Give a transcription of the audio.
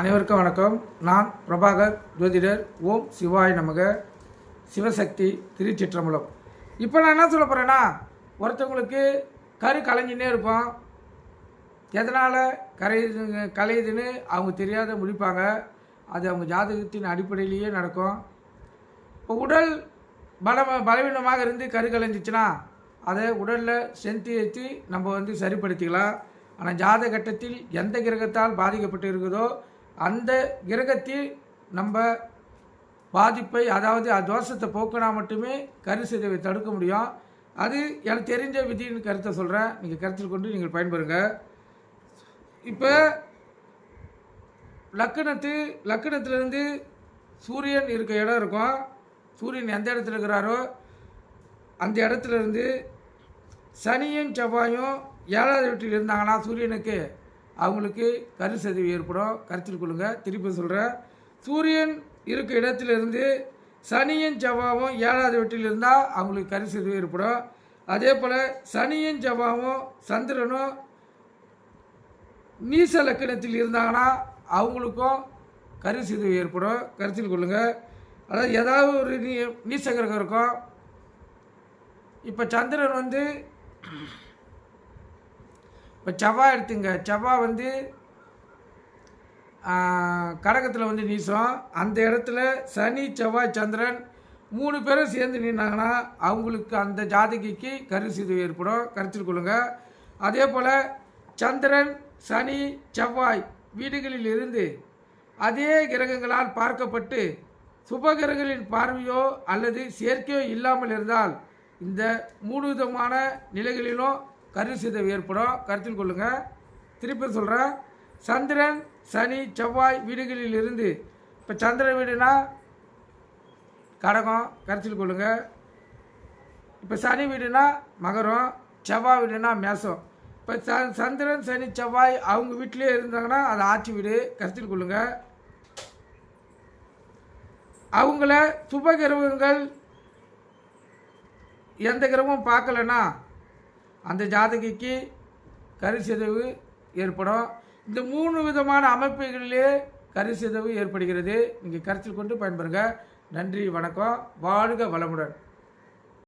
அனைவருக்கும் வணக்கம். நான் பிரபாகர் ஜோதிடர் ஓம் சிவாய் நமக. சிவசக்தி திருச்சிற்றம்பலம். இப்போ நான் என்ன சொல்ல போகிறேன்னா ஒருத்தவங்களுக்கு கரு கலைஞ்சினே இருப்போம் எதனால் கரையுது கலையுதுன்னு அவங்க தெரியாத முடிப்பாங்க. அது அவங்க ஜாதகத்தின் அடிப்படையிலேயே நடக்கும். இப்போ உடல் பலம் பலவீனமாக இருந்து கரு கலைஞ்சிச்சுன்னா அதை உடலில் செஞ்சு ஏற்றி நம்ம வந்து சரிப்படுத்திக்கலாம். ஆனால் ஜாத கட்டத்தில் எந்த கிரகத்தால் பாதிக்கப்பட்டு இருக்குதோ அந்த கிரகத்தில் நம்ம பாதிப்பை அதாவது தோஷத்தை போக்கினா மட்டுமே கரு சிதைவை தடுக்க முடியும். அது எனக்கு தெரிஞ்ச விதின்னு கருத்தை சொல்கிறேன் நீங்கள் கருத்தில் கொண்டு நீங்கள் பயன்பெறுங்க. இப்போ லக்கணத்து லக்கணத்துலேருந்து சூரியன் இருக்க இடம் இருக்கும். சூரியன் எந்த இடத்துல இருக்கிறாரோ அந்த இடத்துலேருந்து சனியும் செவ்வாயும் ஏழாவது வீட்டில் இருந்தாங்கன்னா சூரியனுக்கு அவங்களுக்கு கருசதிவு ஏற்படும். கருத்தில் கொள்ளுங்க. திருப்பி சொல்கிறேன் சூரியன் இருக்க இடத்திலிருந்து சனியின் செவ்வாவும் ஏழாவது வீட்டில் இருந்தால் அவங்களுக்கு கருசதிவு ஏற்படும். அதே போல் சனியின் செவ்வாவும் சந்திரனும் நீச லக்கணத்தில் இருந்தாங்கன்னா அவங்களுக்கும் கருசிதைவு ஏற்படும். கருத்தில் கொள்ளுங்கள் அதாவது ஏதாவது ஒரு நீ நீசகிரகம் இருக்கும். இப்போ சந்திரன் வந்து இப்போ செவ்வாய் எடுத்துங்க. செவ்வாய் வந்து கடகத்தில் வந்து நீசம் அந்த இடத்துல சனி செவ்வாய் சந்திரன் மூணு பேரும் சேர்ந்து நின்னாங்கன்னா அவங்களுக்கு அந்த ஜாதகிக்கு கருசிதைவு ஏற்படும். கருத்தில் கொள்ளுங்கள் அதே போல் சந்திரன் சனி செவ்வாய் வீடுகளில் இருந்து அதே கிரகங்களால் பார்க்கப்பட்டு சுபகிரகங்களின் பார்வையோ அல்லது சேர்க்கையோ இல்லாமல் இருந்தால் இந்த மூணு விதமான நிலைகளிலும் கருசிதைவு ஏற்படும். கருத்தில் கொள்ளுங்கள் திருப்பி சொல்கிறேன் சந்திரன் சனி செவ்வாய் வீடுகளில் இருந்து இப்போ சந்திரன் வீடுனா கடகம் கருத்தில் கொள்ளுங்கள் இப்போ சனி வீடுனா மகரம் செவ்வாய் வீடுனா மேசம். இப்போ ச சந்திரன் சனி செவ்வாய் அவங்க வீட்டிலே இருந்தாங்கன்னா அது ஆட்சி வீடு. கருத்தில் கொள்ளுங்கள் அவங்கள சுப கிரகங்கள் எந்த கிரகமும் பார்க்கலன்னா அந்த ஜாதகிக்கு கரிசிதவு ஏற்படும். இந்த மூணு விதமான அமைப்புகளிலே கரிசிதவு ஏற்படுகிறது. நீங்கள் கருத்தில் கொண்டு பயன்பெறுங்க. நன்றி வணக்கம். வாழ்க வளமுடன்.